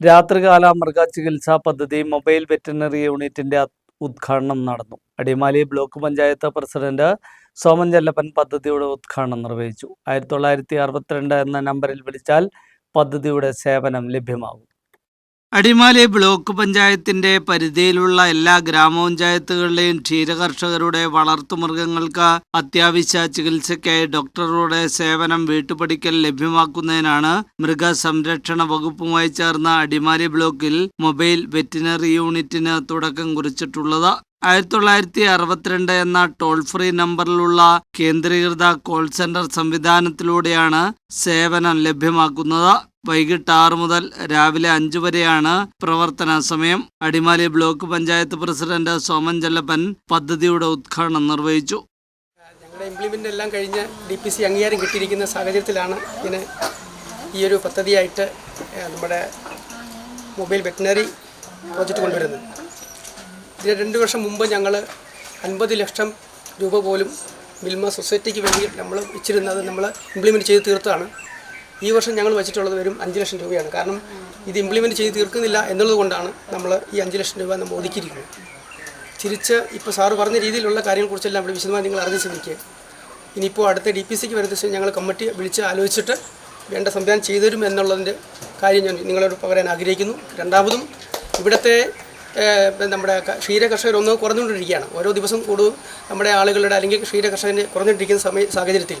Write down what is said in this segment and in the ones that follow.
രാത്രികാല മൃഗചികിത്സാ പദ്ധതി mobile veterinary യൂണിറ്റിന്റെ ഉദ്ഘാടനം നടന്നു. അടിമാലി ബ്ലോക്ക് പഞ്ചായത്ത് പ്രസിഡന്റ് സോമൻ ചെല്ലപ്പൻ പദ്ധതിയുടെ ഉദ്ഘാടനം നിർവഹിച്ചു. ആയിരത്തി തൊള്ളായിരത്തി അറുപത്തിരണ്ട് എന്ന നമ്പറിൽ വിളിച്ചാൽ പദ്ധതിയുടെ സേവനം ലഭ്യമാകും. അടിമാലി ബ്ലോക്ക് പഞ്ചായത്തിന്റെ പരിധിയിലുള്ള എല്ലാ ഗ്രാമപഞ്ചായത്തുകളിലെയും ക്ഷീരകർഷകരുടെ വളർത്തുമൃഗങ്ങൾക്ക് അത്യാവശ്യ ചികിത്സയ്ക്കായി ഡോക്ടറുടെ സേവനം വീട്ടുപടിക്കൽ ലഭ്യമാക്കുന്നതിനാണ് മൃഗസംരക്ഷണ വകുപ്പുമായി ചേർന്ന അടിമാലി ബ്ലോക്കിൽ മൊബൈൽ വെറ്റിനറി യൂണിറ്റിന് തുടക്കം കുറിച്ചിട്ടുള്ളത്. ആയിരത്തി തൊള്ളായിരത്തി അറുപത്തിരണ്ട് എന്ന ടോൾ ഫ്രീ നമ്പറിലുള്ള കേന്ദ്രീകൃത കോൾ സെന്റർ സംവിധാനത്തിലൂടെയാണ് സേവനം ലഭ്യമാക്കുന്നത്. വൈകിട്ട് ആറ് മുതൽ രാവിലെ അഞ്ചു വരെയാണ് പ്രവർത്തന സമയം. അടിമാലി ബ്ലോക്ക് പഞ്ചായത്ത് പ്രസിഡന്റ് സോമൻ ചെല്ലപ്പൻ പദ്ധതിയുടെ ഉദ്ഘാടനം നിർവഹിച്ചു. ഞങ്ങളുടെ ഇംപ്ലിമെന്റ് എല്ലാം കഴിഞ്ഞ് ഡി പി സി അംഗീകാരം കിട്ടിയിരിക്കുന്ന സാഹചര്യത്തിലാണ് ഇങ്ങനെ ഈ ഒരു പദ്ധതിയായിട്ട് നമ്മുടെ മൊബൈൽ വെറ്റിനറി പ്രോജക്റ്റ് കൊണ്ടുവരുന്നത്. ഇതിന് രണ്ട് വർഷം മുമ്പ് ഞങ്ങൾ അൻപത് ലക്ഷം രൂപ പോലും മിൽമ സൊസൈറ്റിക്ക് വേണ്ടി നമ്മൾ വെച്ചിരുന്നത് നമ്മൾ ഇംപ്ലിമെന്റ് ചെയ്ത് തീർത്താണ് ഈ വർഷം ഞങ്ങൾ വെച്ചിട്ടുള്ളത് വരും അഞ്ച് ലക്ഷം രൂപയാണ്. കാരണം ഇത് ഇംപ്ലിമെന്റ് ചെയ്ത് തീർക്കുന്നില്ല എന്നുള്ളത് കൊണ്ടാണ് നമ്മൾ ഈ അഞ്ച് ലക്ഷം രൂപ നമ്മൾ ഒതുക്കിയിരിക്കുന്നത്. തിരിച്ച് ഇപ്പോൾ സാറ് പറഞ്ഞ രീതിയിലുള്ള കാര്യങ്ങളെക്കുറിച്ചെല്ലാം ഇവിടെ വിശദമായി നിങ്ങൾ അറിഞ്ഞ് ശ്രമിക്കുക ഇനിയിപ്പോൾ അടുത്ത ഡി പി സിക്ക് വരുന്ന ദിവസം ഞങ്ങൾ കമ്മിറ്റി വിളിച്ച് ആലോചിച്ചിട്ട് വേണ്ട സംവിധാനം ചെയ്തു തരും എന്നുള്ളതിന്റെ കാര്യം ഞാൻ നിങ്ങളോട് പകരാൻ ആഗ്രഹിക്കുന്നു. രണ്ടാമതും ഇവിടുത്തെ നമ്മുടെ ക- ക്ഷീര കർഷകർ ഒന്ന് കുറഞ്ഞുകൊണ്ടിരിക്കുകയാണ്. ഓരോ ദിവസം കൂടുതൽ നമ്മുടെ ആളുകളുടെ അല്ലെങ്കിൽ ക്ഷീര കർഷകരെ കുറഞ്ഞുകൊണ്ടിരിക്കുന്ന സമയ സാഹചര്യത്തിൽ.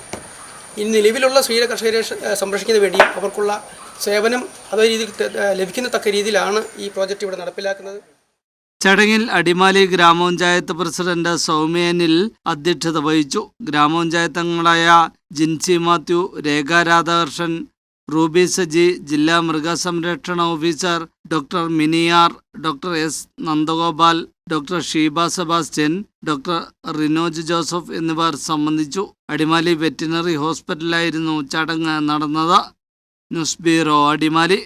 ഈ നിലവിലുള്ള ക്ഷീര കർഷകരെ വേണ്ടി അവർക്കുള്ള സേവനം അതേ രീതിയിൽ ലഭിക്കുന്ന തക്ക രീതിയിലാണ് ഈ പ്രോജക്റ്റ് ഇവിടെ നടപ്പിലാക്കുന്നത്. ചടങ്ങിൽ അടിമാലി ഗ്രാമപഞ്ചായത്ത് പ്രസിഡന്റ് സൗമ്യനിൽ അധ്യക്ഷത വഹിച്ചു. ഗ്രാമപഞ്ചായത്ത് അംഗങ്ങളായ ജിൻസി മാത്യു രേഖ രാധാകൃഷ്ണൻ റൂബി സജി ജില്ലാ മൃഗസംരക്ഷണ officer doctor Miniyar doctor S Nandagopal doctor Sheeba Sebastian doctor Rinoj Joseph എന്നിവർ സംബന്ധിച്ചു അടിമാലി വെറ്റിനറി ഹോസ്പിറ്റലിലായിരുന്നു ചടങ്ങ് നടന്നത്. News bureau Adimali.